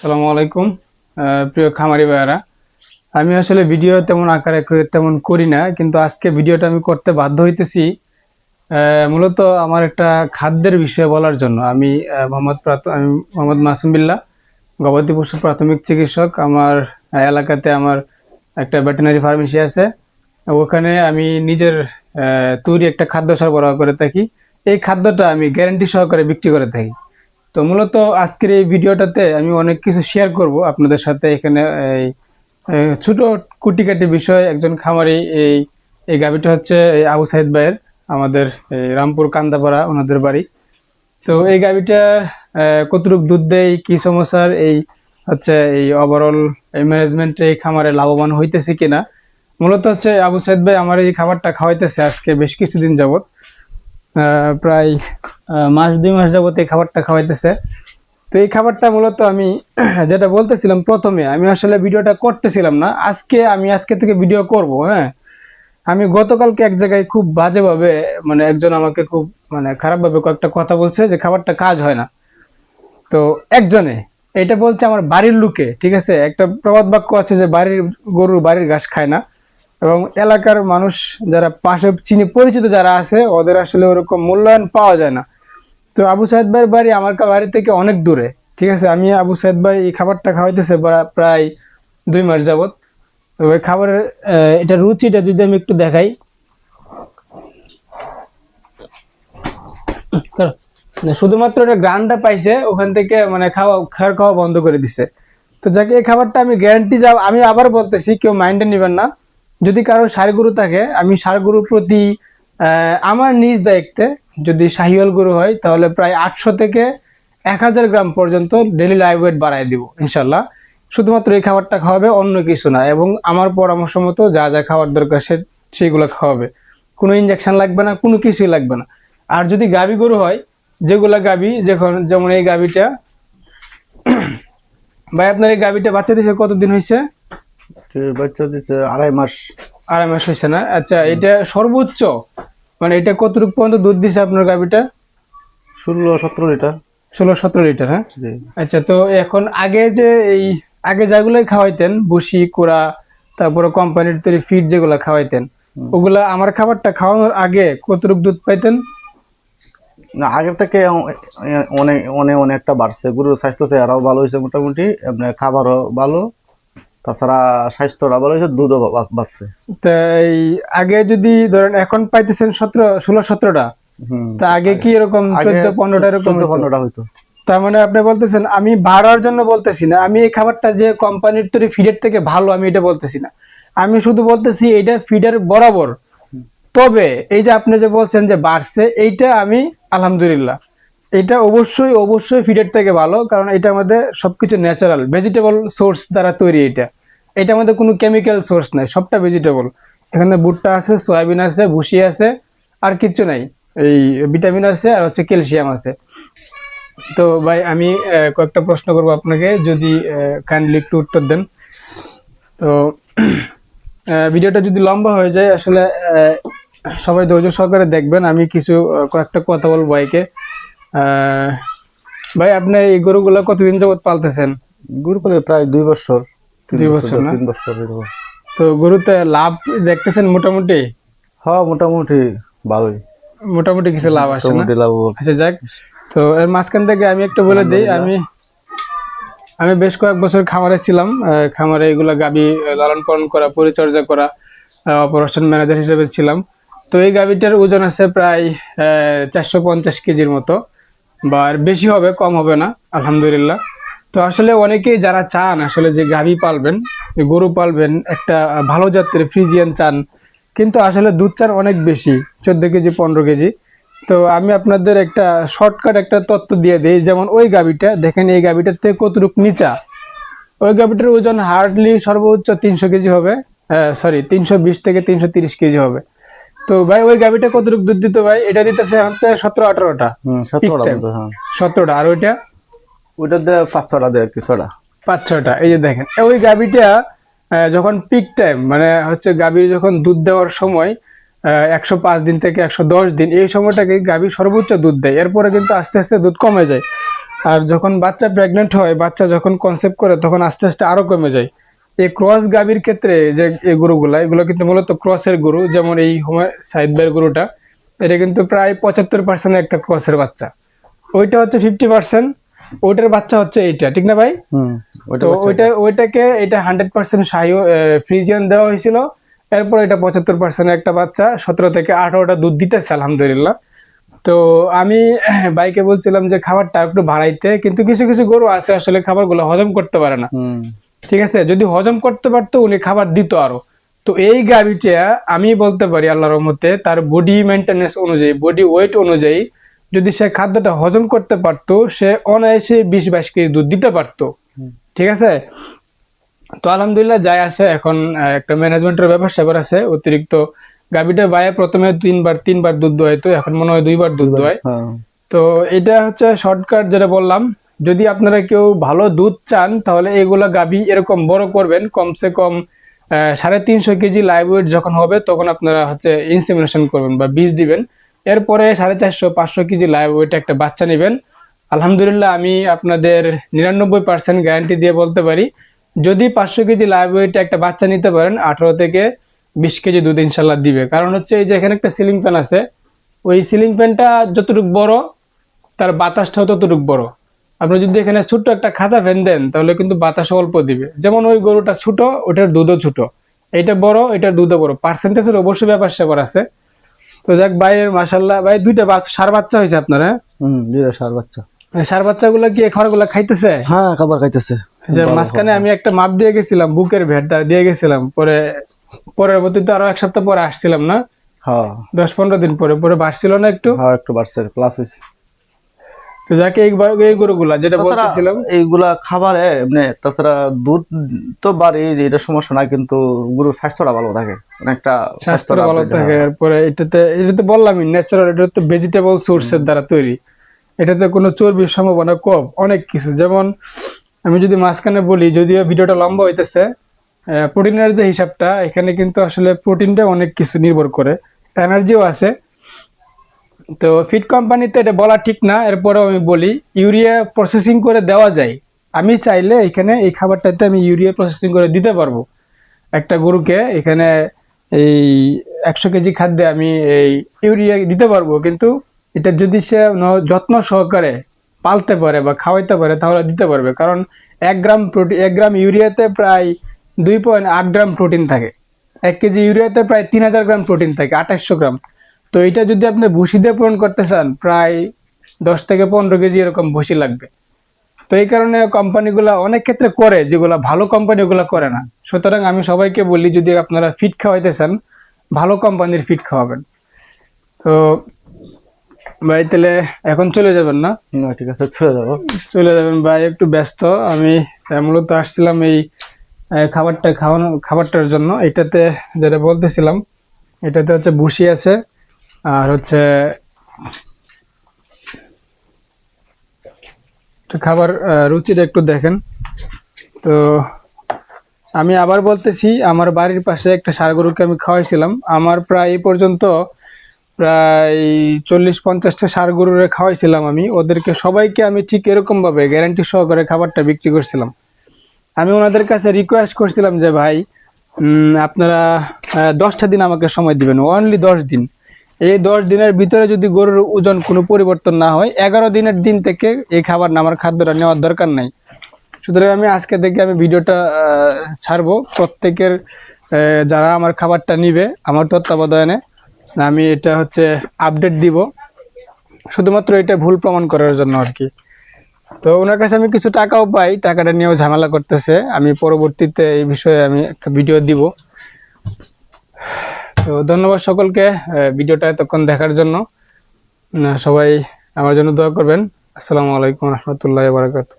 সালামু আলাইকুম প্রিয় খামারি ভাইয়ারা। আমি আসলে ভিডিও তেমন আকারে তেমন করি না, কিন্তু আজকে ভিডিওটা আমি করতে বাধ্য হইতেছি মূলত আমার একটা খাদ্যের বিষয়ে বলার জন্য। আমি মোহাম্মদ আমি মোহাম্মদ মাসুম বিল্লাহ গবাদি পশু প্রাথমিক চিকিৎসক। আমার এলাকাতে আমার একটা ভেটেনারি ফার্মেসি আছে। ওখানে আমি নিজের তৈরি একটা খাদ্য সরবরাহ করে থাকি। এই খাদ্যটা আমি গ্যারান্টি সহকারে বিক্রি করে থাকি। তো মূলত আজকের এই ভিডিওটাতে আমি অনেক কিছু শেয়ার করব আপনাদের সাথে এখানে এই ছোট কুটিকাটি বিষয় একজন খামারি এই এই গাভিটা হচ্ছে এই আবু সাইদ ভাইয়ের, আমাদের এই রামপুর কান্দাপাড়া ওনাদের বাড়ি। তো এই গাভিটা কতটুক দুধ দেয়, কি সমস্যার, এই হচ্ছে এই ওভারঅল এই ম্যানেজমেন্টে এই খামারে লাভবান হইতেছে কিনা? মূলত হচ্ছে আবু সাইদ ভাই আমার এই খাবারটা খাওয়াইতেছে আজকে বেশ কিছুদিন যাবত প্রায় মাস, দুই মাস যাবত এই খাবারটা খাওয়াইতেছে। তো এই খাবারটা মূলত আমি যেটা বলতেছিলাম প্রথমে, আমি আসলে ভিডিওটা করতেছিলাম না। আজকে আমি আজকে থেকে ভিডিও করব হ্যাঁ? আমি গতকালকে এক জায়গায় খুব বাজেভাবে মানে একজন আমাকে খুব মানে খারাপভাবে কয়েকটা কথা বলছে যে খাবারটা কাজ হয় না। তো একজনে, এটা বলছে আমার বাড়ির লোকে, ঠিক আছে? একটা প্রবাদ বাক্য আছে যে বাড়ির গরু বাড়ির ঘাস খায় না। এবং এলাকার মানুষ যারা পাশে চিনি পরিচিত যারা আছে ওদের আসলে ওরকম মূল্যায়ন পাওয়া যায় না। তো আবু সাহেদ ভাইয়ের বাড়ি আমার বাড়ি থেকে অনেক দূরে ঠিক আছে? আমি আবু সাহেদ ভাই এই খাবারটা খাওয়াইতেছে প্রায় দুই মাস যাবত তো ওই খাবারের এটা রুচিটা যদি আমি একটু দেখাই। করো। না, শুধুমাত্র এটা গ্রানটা পাইছে ওখান থেকে মানে খাওয়া খাওয়ার খাওয়া বন্ধ করে দিছে। তো যাকে এই খাবারটা আমি গ্যারান্টি যাব আমি আবার বলতেছি কেউ মাইন্ডে নেবেন না। যদি কারও সার গরু থাকে, আমি সার গরুর প্রতি আমার নিজ দায়িত্বে যদি শাহিওয়াল গরু হয়, তাহলে প্রায় আটশো থেকে এক হাজার গ্রাম পর্যন্ত ডেলি লাইভ ওয়েট বাড়াই দিব, ইনশাল্লাহ। শুধুমাত্র এই খাবারটা খাওয়াবে, অন্য কিছু না, এবং আমার পরামর্শ মতো যা যা খাওয়ার দরকার সে সেইগুলো খাওয়াবে। কোনো ইঞ্জেকশন লাগবে না, কোনো কিছুই লাগবে না। আর যদি গাভী গরু হয়, যেগুলা গাবি, যখন, যেমন এই গাভীটা ভাই আপনার এই গাবিটা বাচ্চা দিয়েছে কতদিন হয়েছে বাচ্চা দিচ্ছে আড়াই মাস। আড়াই মাস হয়েছে না? আচ্ছা এটা সর্বোচ্চ মানে এটা কতটুকু পর্যন্ত দুধ দিছে আপনার গাভীটা? ষোলো সতেরো লিটার। ষোলো সতেরো লিটার হ্যাঁ? আচ্ছা তো এখন আগে যে এই আগে যেগুলোই খাওয়াইতেন ভুসি কোড়া তারপরে কোম্পানির তৈরি ফিড যেগুলো খাওয়াইতেন ওগুলা আমার খাবারটা খাওয়ানোর আগে কতটুকু দুধ পাইতেন? না আগের থেকে অনেক অনেক অনেকটা বাড়ছে। গরুর স্বাস্থ্য চেহারাও ভালো হয়েছে মোটামুটি আপনার খাবারও ভালো। তাছাড়া স্বাস্থ্যটা ভালো হয়েছে দুধও বা- বাড়ছে তা এই আগে যদি ধরেন এখন পাইতেছেন সতেরো ষোলো সতেরোটা তা আগে কি এরকম চোদ্দ পনেরোটা এরকম পনেরোটা হইতো। তার মানে আপনি বলতেছেন আমি ভাড়ার জন্য বলতেছি না আমি এই খাবারটা যে কোম্পানির তৈরি ফিডের থেকে ভালো আমি এটা বলতেছি না। আমি শুধু বলতেছি এটা ফিডের বরাবর। তবে এই যে আপনি যে বলছেন যে বাড়ছে এইটা আমি আলহামদুলিল্লাহ। এটা অবশ্যই অবশ্যই ফিডের থেকে ভালো কারণ এটা আমাদের সবকিছু ন্যাচারাল ভেজিটেবল সোর্স দ্বারা তৈরি এটা। এটা আমাদের কোনো কেমিক্যাল সোর্স নাই, সবটা ভেজিটেবল এখানে ভুট্টা আছে সয়াবিন আছে, ভুসি আছে, আর কিচ্ছু নাই। এই ভিটামিন আছে আর হচ্ছে ক্যালসিয়াম আছে। তো ভাই, আমি কয়েকটা প্রশ্ন করব আপনাকে, যদি কাইন্ডলি একটু উত্তর দেন। তো ভিডিওটা যদি লম্বা হয়ে যায়, আসলে সবাই ধৈর্য সহকারে দেখবেন। আমি কিছু কয়েকটা কথা বলব ভাইকে। ভাই, আপনি এই গরুগুলো কতদিন যাবত পালতেছেন? গরু পালে প্রায় দুই বছর। দুই বছর না? তিন বছর এরকম। তো গরুতে লাভ দেখতেছেন মোটামুটি? হ্যাঁ মোটামুটি ভালোই। মোটামুটি কিছু লাভ আসে না? আচ্ছা যাক। তো এর মাঝখান থেকে আমি একটা বলে দিই আমি আমি বেশ কয়েক বছর খামারে ছিলাম। খামারে এগুলা গাবি লালন পালন করা পরিচর্যা করা অপারেশন ম্যানেজার হিসেবে ছিলাম। তো এই গাবিটার ওজন আছে প্রায় চারশো পঞ্চাশ কেজির মতো। বা আর বেশি হবে কম হবে না আলহামদুলিল্লাহ। তো আসলে অনেকেই যারা চান আসলে যে গাভি পালবেন গরু পালবেন একটা ভালো জাতের ফ্রিজিয়ান চান কিন্তু আসলে দুধ চান অনেক বেশি চোদ্দ কেজি পনেরো কেজি। তো আমি আপনাদের একটা শর্টকাট একটা তত্ত্ব দিয়ে দিই যেমন ওই গাবিটা দেখেন এই গাবিটার থেকে কতটুকু নিচা? ওই গাবিটার ওজন হার্ডলি সর্বোচ্চ তিনশো কেজি হবে সরি তিনশো বিশ থেকে তিনশো তিরিশ কেজি হবে। তো ভাই ওই গাবিটা কতটুকু দুধ দিত ভাই? এটা দিতেছে হচ্ছে সতেরো আঠারোটা। হ্যাঁ। সতেরোটা আর ওইটা? ওইটা দিয়ে পাঁচ ছটা দেয় কি, ছটা। পাঁচ ছটা, এই যে দেখেন। ওই গাবিটা যখন পিক টাইম মানে হচ্ছে গাভীর যখন দুধ দেওয়ার সময় একশো পাঁচ দিন থেকে একশো দশ দিন, এই সময়টাকে গাভী সর্বোচ্চ দুধ দেয়। এরপরে কিন্তু আস্তে আস্তে দুধ কমে যায়। আর যখন বাচ্চা প্রেগনেন্ট হয়, বাচ্চা যখন কনসেপ্ট করে, তখন আস্তে আস্তে আরও কমে যায়। এই ক্রস গাভীর ক্ষেত্রে যে এই গরুগুলা, এগুলো কিন্তু মূলত ক্রসের গরু, যেমন এই হোমা সাইড বের গরুটা, এটা কিন্তু প্রায় পঁচাত্তর পার্সেন্ট একটা ক্রসের বাচ্চা। ওইটা হচ্ছে ফিফটি পার্সেন্ট ওইটার বাচ্চা হচ্ছে এইটা ঠিক না ভাই? তো ওইটা ওইটাকে এটা হান্ড্রেড পার্সেন্ট ফ্রিজিয়ান দেওয়া হয়েছিল। এরপর এটা পঁচাত্তর পার্সেন্ট একটা বাচ্চা সতেরো থেকে আঠারোটা দুধ দিতেছে আলহামদুলিল্লাহ। তো আমি বাইকে বলছিলাম যে খাবারটা একটু বাড়াইতে কিন্তু কিছু কিছু গরু আছে আসলে খাবারগুলো হজম করতে পারে না। ঠিক আছে? যদি হজম করতে পারতো উনি খাবার দিত আরও। তো এই গাভিটা আমি বলতে পারি আল্লাহর রহমতে তার বডি মেনটেনেন্স অনুযায়ী বডি ওয়েট অনুযায়ী যদি সে খাদ্যটা হজম করতে পারতো সে অনায়াসে বিশ বাইশ কেজি দুধ দিতে পারতো। ঠিক আছে? তো আলহামদুলিল্লাহ যাই আছে। এখন একটা ম্যানেজমেন্টের ব্যাপার স্যাপার আছে। অতিরিক্ত গাভিটা বাইরে প্রথমে তিনবার তিনবার দুধ দোয়াইতো এখন মনে হয় দুইবার দুধ দোয়ায় হ্যাঁ। তো এটা হচ্ছে শর্টকাট যেটা বললাম। যদি আপনারা কেউ ভালো দুধ চান তাহলে এগুলো গাভী এরকম বড় করবেন। কমসে কম আহ, সাড়ে তিনশো কেজি লাইভ ওয়েট যখন হবে তখন আপনারা হচ্ছে ইনসিমিনেশন করবেন বা বীজ দিবেন। এরপরে সাড়ে চারশো, পাঁচশো কেজি লাইভ ওয়েট একটা বাচ্চা নেবেন। আলহামদুলিল্লাহ, আমি আপনাদের নিরানব্বই পার্সেন্ট গ্যারান্টি দিয়ে বলতে পারি, যদি পাঁচশো কেজি লাইভ ওয়েট একটা বাচ্চা নিতে পারেন, আঠারো থেকে বিশ কেজি দুধ ইনশাল্লাহ দিবে। কারণ হচ্ছে এই যে এখানে একটা সিলিং ফ্যান আছে, ওই সিলিং ফ্যানটা যতটুকু বড়, তার বাতাসটাও ততটুকু বড়। আপনি যদি এখানে ছোট্ট একটা খাঁচা ফ্যান দেন, তাহলে কিন্তু বাতাস অল্প দিবে। যেমন ওই গরুটা ছোট, ওটার দুধও ছোট। এটা বড়, এটার দুধও বড়। পার্সেন্টেজের অবশ্যই ব্যাপার স্যাপার আছে। তো যাক ভাইয়ের মাসাল্লাহ ভাই দুইটা বাচ্চা সার বাচ্চা হয়েছে আপনার হ্যাঁ? দুইটা সার বাচ্চা। সার বাচ্চাগুলো কি খাবারগুলো খাইতেছে? হ্যাঁ খাবার খাইতেছে। যে মাঝখানে আমি একটা মাপ দিয়ে গেছিলাম বুকের ভেটটা দিয়ে গেছিলাম পরে পরের প্রতি তো আরও এক সপ্তাহ পরে আসছিলাম না? হ্যাঁ। দশ পনেরো দিন পরে পরে বাড়ছিল না একটু? হ্যাঁ একটু বাড়ছে প্লাস হয়েছে। তো যাকে এই গরুগুলা যেটা বলতেছিলাম। এইগুলা খাবারে এমনি তাছাড়া দুধ তো বাড়ে এটা সমস্যা না কিন্তু গরুর স্বাস্থ্যটা ভালো থাকে। অনেকটা স্বাস্থ্যটা ভালো থাকে এরপরে এটাতে এটাতে বললামই ন্যাচারাল এটা তো ভেজিটেবল সোর্সের দ্বারা তৈরি। এটাতে কোনো চর্বির সম্ভাবনা কম অনেক কিছু। যেমন আমি যদি মাঝখানে বলি যদিও ভিডিওটা লম্বা হইতেছে প্রোটিনের যে হিসাবটা এখানে কিন্তু আসলে প্রোটিনটা অনেক কিছু নির্ভর করে। এনার্জিও আছে তো ফিড কোম্পানিতে এটা বলা ঠিক না, এরপরেও আমি বলি ইউরিয়া প্রসেসিং করে দেওয়া যায়। আমি চাইলে এখানে এই খাবারটাতে আমি ইউরিয়া প্রসেসিং করে দিতে পারব। একটা গরুকে এখানে এই একশো কেজি খাদ্যে আমি এই ইউরিয়া দিতে পারব, কিন্তু এটা যদি সে যত্ন সহকারে পালতে পারে বা খাওয়াইতে পারে, তাহলে দিতে পারবে। কারণ এক গ্রাম প্রোটিন এক গ্রাম ইউরিয়াতে প্রায় দুই পয়েন্ট আট গ্রাম প্রোটিন থাকে। এক কেজি ইউরিয়াতে প্রায় তিন হাজার গ্রাম প্রোটিন থাকে আঠাশশো গ্রাম। তো এটা যদি আপনি ভুসি দিয়ে পূরণ করতে চান প্রায় দশ থেকে পনেরো কেজি এরকম ভুসি লাগবে। তো এই কারণে কোম্পানিগুলো অনেক ক্ষেত্রে করে যেগুলো ভালো কোম্পানি ওগুলো করে না। সুতরাং আমি সবাইকে বলি যদি আপনারা ফিট খাওয়াইতে চান ভালো কোম্পানির ফিট খাওয়াবেন। তো ভাই তাহলে এখন চলে যাবেন না? ঠিক আছে চলে যাব। চলে যাবেন। ভাই একটু ব্যস্ত। আমি মূলত আসছিলাম এই খাবারটা খাওয়ানো খাবারটার জন্য। এটাতে যেটা বলতেছিলাম এটাতে হচ্ছে ভুসি আছে। আর হচ্ছে খাবার রুচিটা একটু দেখেন। তো আমি আবার বলতেছি, আমার বাড়ির পাশে একটা ষাড় গরুকে আমি খাওয়াইছিলাম। আমার প্রায় এই পর্যন্ত প্রায় চল্লিশ পঞ্চাশটা ষাড় গরুরে খাওয়াইছিলাম আমি। ওদেরকে সবাইকে আমি ঠিক এরকমভাবে গ্যারান্টি সহকারে খাবারটা বিক্রি করছিলাম। আমি ওনাদের কাছে রিকোয়েস্ট করছিলাম যে, ভাই আপনারা দশটা দিন আমাকে সময় দিবেন অনলি দশ দিন। এই দশ দিনের ভিতরে যদি গরুর ওজন কোনো পরিবর্তন না হয়, এগারো দিনের দিন থেকে এই খাবার আমার খাদ্যটা নেওয়ার দরকার নাই। সুতরাং আমি আজকে থেকে আমি ভিডিওটা ছাড়বো। প্রত্যেকের যারা আমার খাবারটা নিবে, আমার তত্ত্বাবধানে আমি এটা হচ্ছে আপডেট দিব। শুধুমাত্র এটা ভুল প্রমাণ করার জন্য আর কি। তো ওনার কাছে আমি কিছু টাকাও পাই, টাকাটা নিয়েও ঝামেলা করতেছে। আমি পরবর্তীতে এই বিষয়ে আমি একটা ভিডিও দিব। তো ধন্যবাদ সকলকে ভিডিওটা এতক্ষণ দেখার জন্য। সবাই আমার জন্য দোয়া করবেন। আসসালামু আলাইকুম রহমতুল্লাহ বারাকাতুহ।